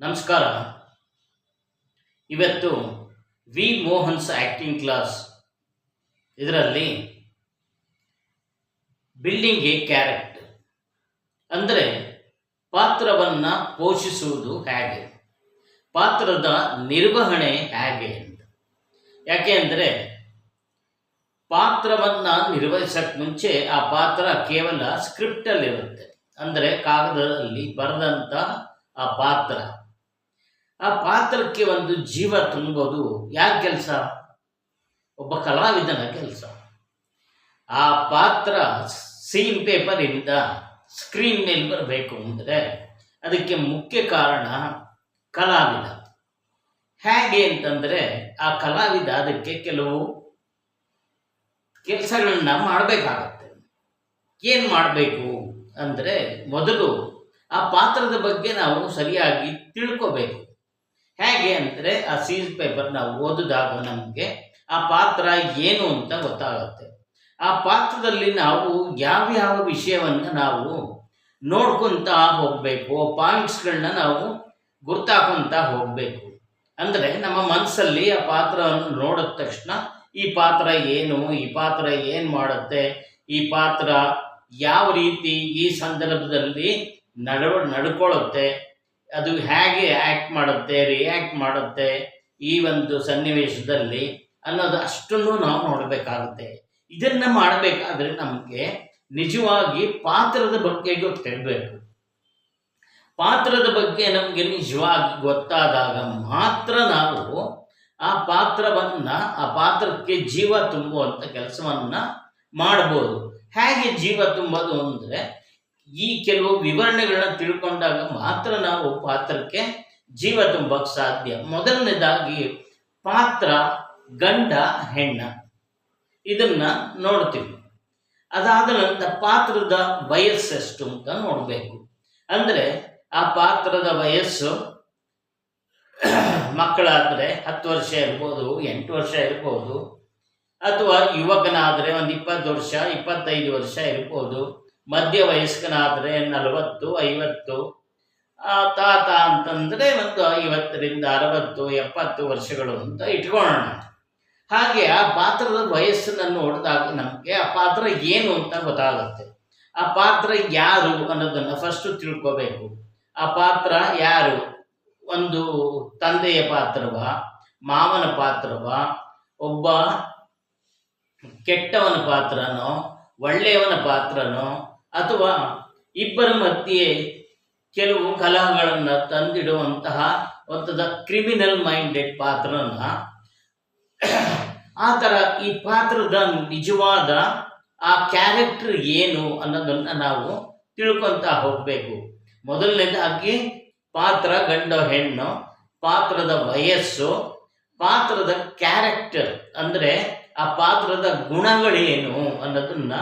ನಮಸ್ಕಾರ. ಇವತ್ತು V Mohan's acting class. ಇದರಲ್ಲಿ ಬಿಲ್ಡಿಂಗ್ ಎ ಕ್ಯಾರೆಕ್ಟರ್ ಅಂದರೆ ಪಾತ್ರವನ್ನು ಪೋಷಿಸುವುದು ಹೇಗೆ? ಪಾತ್ರದ ನಿರ್ವಹಣೆ ಹೇಗೆ ಅಂತ. ಯಾಕೆ ಅಂದರೆ ಪಾತ್ರವನ್ನು ನಿರ್ವಹಿಸಕ್ಕೆ ಮುಂಚೆ ಆ ಪಾತ್ರ ಕೇವಲ ಸ್ಕ್ರಿಪ್ಟಲ್ಲಿರುತ್ತೆ ಅಂದರೆ ಕಾಗದದಲ್ಲಿ ಬರೆದಂಥ ಆ ಪಾತ್ರ. ಆ ಪಾತ್ರಕ್ಕೆ ಒಂದು ಜೀವ ತುಂಬೋದು ಯಾಕೆ ಕೆಲಸ? ಒಬ್ಬ ಕಲಾವಿದನ ಕೆಲಸ. ಆ ಪಾತ್ರ ಸೀನ್ ಪೇಪರಿಂದ ಸ್ಕ್ರೀನ್ ಮೇಲೆ ಬರಬೇಕು ಅಂದರೆ ಅದಕ್ಕೆ ಮುಖ್ಯ ಕಾರಣ ಕಲಾವಿದ. ಹೇಗೆ ಅಂತಂದರೆ ಆ ಕಲಾವಿದ ಅದಕ್ಕೆ ಕೆಲವು ಕೆಲಸಗಳನ್ನ ಮಾಡಬೇಕಾಗತ್ತೆ. ಏನು ಮಾಡಬೇಕು ಅಂದರೆ ಮೊದಲು ಆ ಪಾತ್ರದ ಬಗ್ಗೆ ನಾವು ಸರಿಯಾಗಿ ತಿಳ್ಕೋಬೇಕು. ಹೇಗೆ ಅಂದರೆ ಆ ಸೀಸ್ ಪೇಪರ್ ನಾವು ಓದಿದಾಗ ನಮಗೆ ಆ ಪಾತ್ರ ಏನು ಅಂತ ಗೊತ್ತಾಗುತ್ತೆ. ಆ ಪಾತ್ರದಲ್ಲಿ ನಾವು ಯಾವ್ಯಾವ ವಿಷಯವನ್ನು ನಾವು ನೋಡ್ಕೊತಾ ಹೋಗಬೇಕು ಪಾಯಿಂಟ್ಸ್ಗಳನ್ನ ನಾವು ಗುರ್ತಾಕೊಂತ ಹೋಗಬೇಕು. ಅಂದರೆ ನಮ್ಮ ಮನಸ್ಸಲ್ಲಿ ಆ ಪಾತ್ರವನ್ನು ನೋಡಿದ ತಕ್ಷಣ ಈ ಪಾತ್ರ ಏನು, ಈ ಪಾತ್ರ ಏನು ಮಾಡುತ್ತೆ, ಈ ಪಾತ್ರ ಯಾವ ರೀತಿ ಈ ಸಂದರ್ಭದಲ್ಲಿ ನಡ ನಡ್ಕೊಳ್ಳುತ್ತೆ ಅದು ಹೇಗೆ ಆ್ಯಕ್ಟ್ ಮಾಡುತ್ತೆ ರಿಯಾಕ್ಟ್ ಮಾಡುತ್ತೆ ಈ ಒಂದು ಸನ್ನಿವೇಶದಲ್ಲಿ ಅನ್ನೋದು ಅಷ್ಟನ್ನು ನಾವು ನೋಡಬೇಕಾಗುತ್ತೆ. ಇದನ್ನು ಮಾಡಬೇಕಾದ್ರೆ ನಮಗೆ ನಿಜವಾಗಿ ಪಾತ್ರದ ಬಗ್ಗೆ ಗೊತ್ತಿರಬೇಕು. ಪಾತ್ರದ ಬಗ್ಗೆ ನಮಗೆ ನಿಜವಾಗಿ ಗೊತ್ತಾದಾಗ ಮಾತ್ರ ನಾವು ಆ ಪಾತ್ರವನ್ನು, ಆ ಪಾತ್ರಕ್ಕೆ ಜೀವ ತುಂಬುವಂಥ ಕೆಲಸವನ್ನು ಮಾಡ್ಬೋದು. ಹೇಗೆ ಜೀವ ತುಂಬೋದು ಅಂದರೆ ಈ ಕೆಲವು ವಿವರಣೆಗಳನ್ನ ತಿಳ್ಕೊಂಡಾಗ ಮಾತ್ರ ನಾವು ಪಾತ್ರಕ್ಕೆ ಜೀವ ತುಂಬಕ್ಕೆ ಸಾಧ್ಯ. ಮೊದಲನೇದಾಗಿ ಪಾತ್ರ, ಗಂಡ, ಹೆಣ್ಣ. ಇದನ್ನ ನೋಡ್ತೀವಿ. ಅದಾದ ನಂತರ ಪಾತ್ರದ ವಯಸ್ಸೆಷ್ಟು ಅಂತ ನೋಡಬೇಕು. ಅಂದರೆ ಆ ಪಾತ್ರದ ವಯಸ್ಸು ಮಕ್ಕಳಾದರೆ ಹತ್ತು ವರ್ಷ ಇರ್ಬೋದು, ಎಂಟು ವರ್ಷ ಇರ್ಬೋದು, ಅಥವಾ ಯುವಕನಾದರೆ ಒಂದು ಇಪ್ಪತ್ತು ವರ್ಷ, ಇಪ್ಪತ್ತೈದು ವರ್ಷ ಇರ್ಬೋದು. ಮಧ್ಯ ವಯಸ್ಕನಾದರೆ ನಲವತ್ತು, ಐವತ್ತು. ತಾತ ಅಂತಂದರೆ ಒಂದು ಐವತ್ತರಿಂದ ಅರವತ್ತು, ಎಪ್ಪತ್ತು ವರ್ಷಗಳು ಅಂತ ಇಟ್ಕೊಳ್ಳೋಣ. ಹಾಗೆ ಆ ಪಾತ್ರದ ವಯಸ್ಸನ್ನು ನೋಡಿದಾಗ ನಮಗೆ ಆ ಪಾತ್ರ ಏನು ಅಂತ ಗೊತ್ತಾಗುತ್ತೆ. ಆ ಪಾತ್ರ ಯಾರು ಅನ್ನೋದನ್ನು ಫಸ್ಟು ತಿಳ್ಕೋಬೇಕು. ಆ ಪಾತ್ರ ಯಾರು? ಒಂದು ತಂದೆಯ ಪಾತ್ರವ, ಮಾವನ ಪಾತ್ರವ, ಒಬ್ಬ ಕೆಟ್ಟವನ ಪಾತ್ರನೋ, ಒಳ್ಳೆಯವನ ಪಾತ್ರನೋ ಅಥವಾ ಇಬ್ಬರ ಮಧ್ಯೆ ಕೆಲವು ಕಲಹಗಳನ್ನು ತಂದಿಡುವಂತಹ ಒತ್ತದ ಕ್ರಿಮಿನಲ್ ಮೈಂಡೆಡ್ ಪಾತ್ರನ. ಆ ಥರ ಈ ಪಾತ್ರದ ನಿಜವಾದ ಆ ಕ್ಯಾರೆಕ್ಟರ್ ಏನು ಅನ್ನೋದನ್ನು ನಾವು ತಿಳ್ಕೊತಾ ಹೋಗಬೇಕು. ಮೊದಲನೇದಾಗಿ ಪಾತ್ರ ಗಂಡ ಹೆಣ್ಣು, ಪಾತ್ರದ ವಯಸ್ಸು, ಪಾತ್ರದ ಕ್ಯಾರೆಕ್ಟರ್ ಅಂದರೆ ಆ ಪಾತ್ರದ ಗುಣಗಳೇನು ಅನ್ನೋದನ್ನ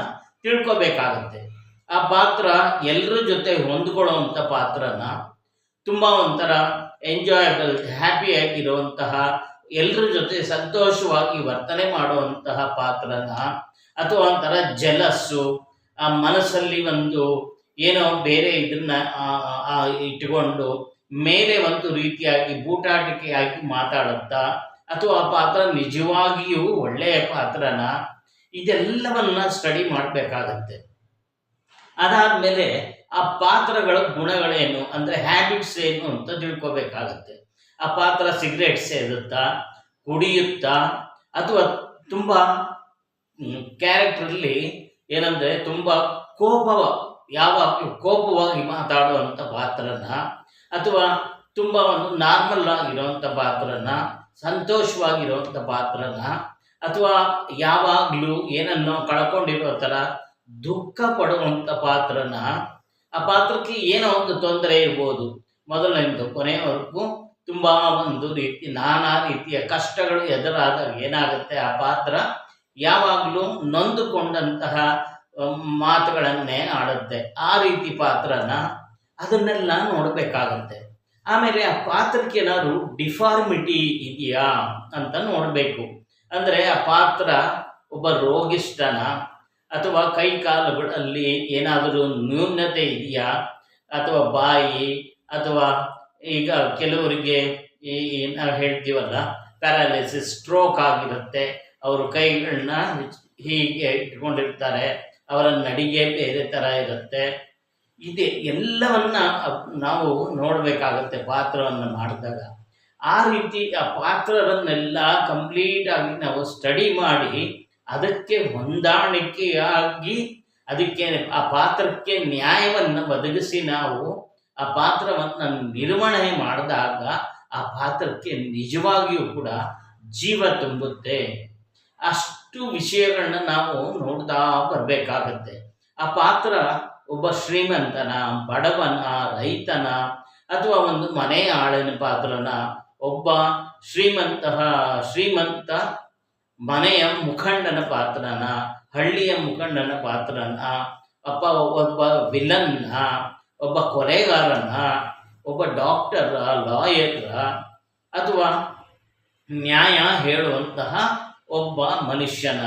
ತಿಳ್ಕೊಬೇಕಾಗತ್ತೆ. ಆ ಪಾತ್ರ ಎಲ್ಲರ ಜೊತೆ ಹೊಂದ್ಕೊಳ್ಳುವಂಥ ಪಾತ್ರನ ತುಂಬ ಒಂಥರ ಎಂಜಾಯಬಲ್ ಹ್ಯಾಪಿಯಾಗಿರುವಂತಹ ಎಲ್ಲರ ಜೊತೆ ಸಂತೋಷವಾಗಿ ವರ್ತನೆ ಮಾಡುವಂತಹ ಪಾತ್ರನ ಅಥವಾ ಒಂಥರ ಜಲಸ್ಸು ಆ ಮನಸ್ಸಲ್ಲಿ ಒಂದು ಏನೋ ಬೇರೆ ಇದನ್ನ ಇಟ್ಟುಕೊಂಡು ಮೇಲೆ ಒಂದು ರೀತಿಯಾಗಿ ಬೂಟಾಟಿಕೆಯಾಗಿ ಮಾತಾಡುತ್ತಾ ಅಥವಾ ಆ ಪಾತ್ರ ನಿಜವಾಗಿಯೂ ಒಳ್ಳೆಯ ಪಾತ್ರನ, ಇದೆಲ್ಲವನ್ನ ಸ್ಟಡಿ ಮಾಡಬೇಕಾಗತ್ತೆ. ಅದಾದಮೇಲೆ ಆ ಪಾತ್ರಗಳ ಗುಣಗಳೇನು? ಅಂದ್ರೆ ಹ್ಯಾಬಿಟ್ಸ್ ಏನು ಅಂತ ತಿಳ್ಕೊಬೇಕಾಗತ್ತೆ. ಆ ಪಾತ್ರ ಸಿಗರೇಟ್ ಸೇದುತ್ತಾ ಕುಡಿಯುತ್ತಾ, ಅಥವಾ ತುಂಬ ಕ್ಯಾರೆಕ್ಟ್ರಲ್ಲಿ ಏನಂದ್ರೆ ತುಂಬ ಕೋಪವ, ಯಾವ ಕೋಪವಾಗಿ ಮಾತಾಡುವಂಥ ಪಾತ್ರನ, ಅಥವಾ ತುಂಬ ಒಂದು ನಾರ್ಮಲ್ ಆಗಿರುವಂತ ಪಾತ್ರನ ಸಂತೋಷವಾಗಿರುವಂಥ ಪಾತ್ರನ, ಅಥವಾ ಯಾವಾಗಲೂ ಏನನ್ನೋ ಕಳ್ಕೊಂಡಿರೋ ಥರ ದುಃಖ ಪಡುವಂಥ ಪಾತ್ರನ, ಆ ಪಾತ್ರಕ್ಕೆ ಏನೋ ಒಂದು ತೊಂದರೆ ಇರ್ಬೋದು. ಮೊದಲಿಂದ ಕೊನೆಯವರೆಗೂ ತುಂಬ ಒಂದು ರೀತಿ, ನಾನಾ ರೀತಿಯ ಕಷ್ಟಗಳು ಎದುರಾದಾಗ ಏನಾಗುತ್ತೆ? ಆ ಪಾತ್ರ ಯಾವಾಗಲೂ ನೊಂದುಕೊಂಡಂತಹ ಮಾತುಗಳನ್ನೇ ಆಡುತ್ತೆ. ಆ ರೀತಿ ಪಾತ್ರನ ಅದನ್ನೆಲ್ಲ ನೋಡಬೇಕಾಗತ್ತೆ. ಆಮೇಲೆ ಆ ಪಾತ್ರಕ್ಕೆ ಏನಾದ್ರು ಡಿಫಾರ್ಮಿಟಿ ಇದೆಯಾ ಅಂತ ನೋಡಬೇಕು. ಅಂದರೆ ಆ ಪಾತ್ರ ಒಬ್ಬ ರೋಗಿಷ್ಠನ ಅಥವಾ ಕೈ ಕಾಲುಗಳಲ್ಲಿ ಏನಾದರೂ ನ್ಯೂನತೆ ಇದೆಯಾ? ಅಥವಾ ಬಾಯಿ, ಅಥವಾ ಈಗ ಕೆಲವರಿಗೆ ನಾವು ಹೇಳ್ತೀವಲ್ಲ, ಪ್ಯಾರಾಲಿಸಿಸ್ ಸ್ಟ್ರೋಕ್ ಆಗಿರುತ್ತೆ. ಅವರು ಕೈಗಳನ್ನ ಹೀಗೆ ಇಟ್ಕೊಂಡಿರ್ತಾರೆ. ಅವರ ನಡಿಗೆ ಬೇರೆ ಥರ ಇರುತ್ತೆ. ಇದೆ ಎಲ್ಲವನ್ನ ನಾವು ನೋಡಬೇಕಾಗತ್ತೆ ಪಾತ್ರವನ್ನು ಮಾಡಿದಾಗ. ಆ ರೀತಿ ಆ ಪಾತ್ರವನ್ನೆಲ್ಲ ಕಂಪ್ಲೀಟ್ ಆಗಿ ನಾವು ಸ್ಟಡಿ ಮಾಡಿ ಅದಕ್ಕೆ ಹೊಂದಾಣಿಕೆಯಾಗಿ ಅದಕ್ಕೆ ಆ ಪಾತ್ರಕ್ಕೆ ನ್ಯಾಯವನ್ನು ಒದಗಿಸಿ ನಾವು ಆ ಪಾತ್ರವನ್ನು ನಿರ್ವಹಣೆ ಮಾಡಿದಾಗ ಆ ಪಾತ್ರಕ್ಕೆ ನಿಜವಾಗಿಯೂ ಕೂಡ ಜೀವ ತುಂಬುತ್ತೆ. ಅಷ್ಟು ವಿಷಯಗಳನ್ನ ನಾವು ನೋಡ್ತಾ ಬರಬೇಕಾಗತ್ತೆ. ಆ ಪಾತ್ರ ಒಬ್ಬ ಶ್ರೀಮಂತನ, ಬಡವನ, ರೈತನ ಅಥವಾ ಒಂದು ಮನೆಯ ಆಳಿನ ಪಾತ್ರನ ಒಬ್ಬ ಶ್ರೀಮಂತ ಶ್ರೀಮಂತ ಮನೆಯ ಮುಖಂಡನ ಪಾತ್ರನ, ಹಳ್ಳಿಯ ಮುಖಂಡನ ಪಾತ್ರನ, ಅಪ್ಪ ಒಬ್ಬ ವಿಲನ್ನ, ಒಬ್ಬ ಕೊಲೆಗಾರನ, ಒಬ್ಬ ಡಾಕ್ಟರ್ ಲಾಯರ್ ಅಥವಾ ನ್ಯಾಯ ಹೇಳುವಂತಹ ಒಬ್ಬ ಮನುಷ್ಯನ.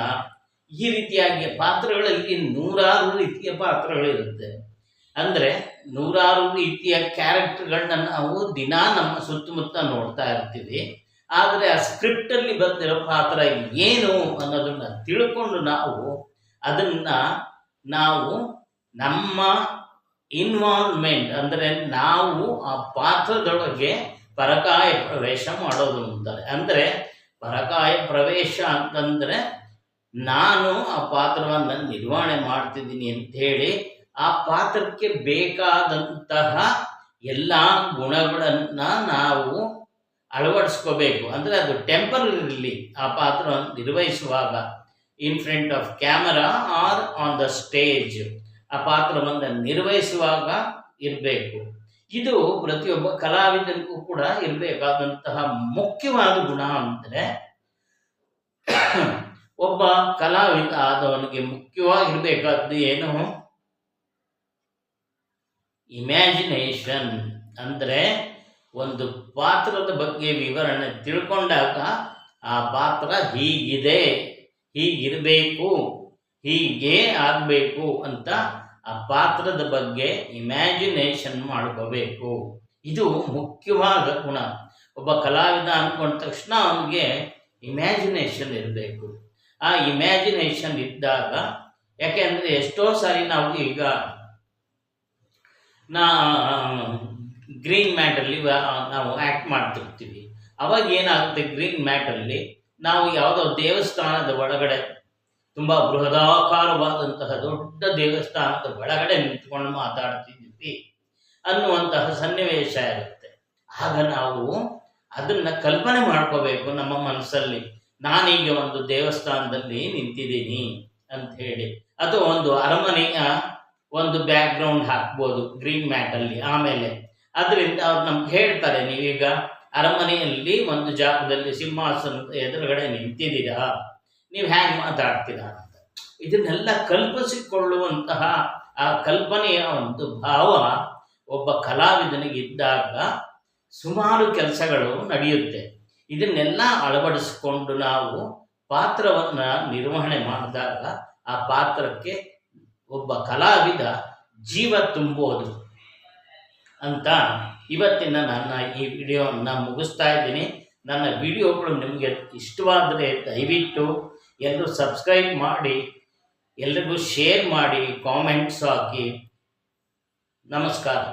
ಈ ರೀತಿಯಾಗಿ ಪಾತ್ರಗಳಲ್ಲಿ ನೂರಾರು ರೀತಿಯ ಪಾತ್ರಗಳಿರುತ್ತೆ. ಅಂದರೆ ನೂರಾರು ರೀತಿಯ ಕ್ಯಾರೆಕ್ಟರ್ಗಳನ್ನ ನಾವು ದಿನಾ ನಮ್ಮ ಸುತ್ತಮುತ್ತ ನೋಡ್ತಾ ಇರ್ತೀವಿ. ಆದರೆ ಆ ಸ್ಕ್ರಿಪ್ಟಲ್ಲಿ ಬಂದಿರೋ ಪಾತ್ರ ಏನು ಅನ್ನೋದನ್ನು ತಿಳ್ಕೊಂಡು ನಾವು ಅದನ್ನು ನಾವು ನಮ್ಮ ಇನ್ವಾಲ್ವ್ಮೆಂಟ್ ಅಂದರೆ ನಾವು ಆ ಪಾತ್ರದೊಳಗೆ ಪರಕಾಯ ಪ್ರವೇಶ ಮಾಡೋದು ಅಂತಾರೆ. ಅಂದರೆ ಪರಕಾಯ ಪ್ರವೇಶ ಅಂತಂದರೆ ನಾನು ಆ ಪಾತ್ರವನ್ನು ನಿರ್ವಹಣೆ ಮಾಡ್ತಿದ್ದೀನಿ ಅಂಥೇಳಿ ಆ ಪಾತ್ರಕ್ಕೆ ಬೇಕಾದಂತಹ ಎಲ್ಲ ಗುಣಗಳನ್ನು ನಾವು ಅಳವಡಿಸ್ಕೋಬೇಕು. ಅಂದರೆ ಅದು ಟೆಂಪರರಿಲಿ ಆ ಪಾತ್ರ ನಿರ್ವಹಿಸುವಾಗ in front of camera or on the stage ಆ ಪಾತ್ರವನ್ನು ನಿರ್ವಹಿಸುವಾಗ ಇರಬೇಕು. ಇದು ಪ್ರತಿಯೊಬ್ಬ ಕಲಾವಿದನಿಗೂ ಕೂಡ ಇರಬೇಕಾದಂತಹ ಮುಖ್ಯವಾದ ಗುಣ ಅಂದರೆ ಒಬ್ಬ ಕಲಾವಿದ ಆದವನಿಗೆ ಮುಖ್ಯವಾಗಿರ್ಬೇಕಾದ್ದು ಏನು? ಇಮ್ಯಾಜಿನೇಷನ್ ಅಂದರೆ ಒಂದು ಪಾತ್ರದ ಬಗ್ಗೆ ವಿವರಣೆ ತಿಳ್ಕೊಂಡಾಗ ಆ ಪಾತ್ರ ಹೀಗಿದೆ. ಹೀಗಿರಬೇಕು, ಹೀಗೆ ಆಗಬೇಕು ಅಂತ ಆ ಪಾತ್ರದ ಬಗ್ಗೆ ಇಮ್ಯಾಜಿನೇಷನ್ ಮಾಡ್ಕೋಬೇಕು. ಇದು ಮುಖ್ಯವಾದ ಗುಣ. ಒಬ್ಬ ಕಲಾವಿದ ಅನ್ಕೊಂಡ ತಕ್ಷಣ ಅವನಿಗೆ ಇಮ್ಯಾಜಿನೇಷನ್ ಇರಬೇಕು. ಆ ಇಮ್ಯಾಜಿನೇಷನ್ ಇದ್ದಾಗ, ಯಾಕೆಂದರೆ ಎಷ್ಟೋ ಸಾರಿ ನಾವು ಈಗ ನಾ ಗ್ರೀನ್ ಮ್ಯಾಟಲ್ಲಿ ನಾವು ಆ್ಯಕ್ಟ್ ಮಾಡ್ತಿರ್ತೀವಿ. ಅವಾಗ ಏನಾಗುತ್ತೆ ಗ್ರೀನ್ ಮ್ಯಾಟಲ್ಲಿ ನಾವು ಯಾವುದೋ ದೇವಸ್ಥಾನದ ಒಳಗಡೆ, ತುಂಬ ಬೃಹದಾಕಾರವಾದಂತಹ ದೊಡ್ಡ ದೇವಸ್ಥಾನದ ಒಳಗಡೆ ನಿಂತ್ಕೊಂಡು ಮಾತಾಡ್ತಿದ್ವಿ ಅನ್ನುವಂತಹ ಸನ್ನಿವೇಶ ಇರುತ್ತೆ. ಆಗ ನಾವು ಅದನ್ನು ಕಲ್ಪನೆ ಮಾಡ್ಕೋಬೇಕು ನಮ್ಮ ಮನಸ್ಸಲ್ಲಿ. ನಾನೀಗ ಒಂದು ದೇವಸ್ಥಾನದಲ್ಲಿ ನಿಂತಿದ್ದೀನಿ ಅಂತ ಹೇಳಿ. ಅದು ಒಂದು ಅರಮನೆಯ ಒಂದು ಬ್ಯಾಕ್ಗ್ರೌಂಡ್ ಹಾಕ್ಬೋದು ಗ್ರೀನ್ ಮ್ಯಾಟಲ್ಲಿ ಆಮೇಲೆ ಅದರಿಂದ ಅವ್ರು ನಮ್ಗೆ ಹೇಳ್ತಾರೆ, ನೀವೀಗ ಅರಮನೆಯಲ್ಲಿ ಒಂದು ಜಾಗದಲ್ಲಿ ಸಿಂಹಾಸನದ ಎದುರುಗಡೆ ನಿಂತಿದ್ದೀರಾ? ನೀವು ಹ್ಯಾಂಗೆ ಮಾತಾಡ್ತೀರಾ ಅಂತ. ಇದನ್ನೆಲ್ಲ ಕಲ್ಪಿಸಿಕೊಳ್ಳುವಂತಹ ಆ ಕಲ್ಪನೆಯ ಒಂದು ಭಾವ ಒಬ್ಬ ಕಲಾವಿದನಿಗೆ ಇದ್ದಾಗ ಸುಮಾರು ಕೆಲಸಗಳು ನಡೆಯುತ್ತೆ. ಇದನ್ನೆಲ್ಲ ಅಳವಡಿಸಿಕೊಂಡು ನಾವು ಪಾತ್ರವನ್ನು ನಿರ್ವಹಣೆ ಮಾಡಿದಾಗ ಆ ಪಾತ್ರಕ್ಕೆ ಒಬ್ಬ ಕಲಾವಿದ ಜೀವ ತುಂಬೋದು. ಅಂತ ಇವತ್ತಿನ ನನ್ನ ಈ ವಿಡಿಯೋವನ್ನು ಮುಗಿಸ್ತಾ ಇದ್ದೀನಿ. ನನ್ನ ವಿಡಿಯೋಗಳು ನಿಮಗೆ ಇಷ್ಟವಾದರೆ ದಯವಿಟ್ಟು ಎಲ್ಲರೂ ಸಬ್ಸ್ಕ್ರೈಬ್ ಮಾಡಿ, ಎಲ್ರಿಗೂ ಶೇರ್ ಮಾಡಿ, ಕಾಮೆಂಟ್ಸ್ ಹಾಕಿ. ನಮಸ್ಕಾರ.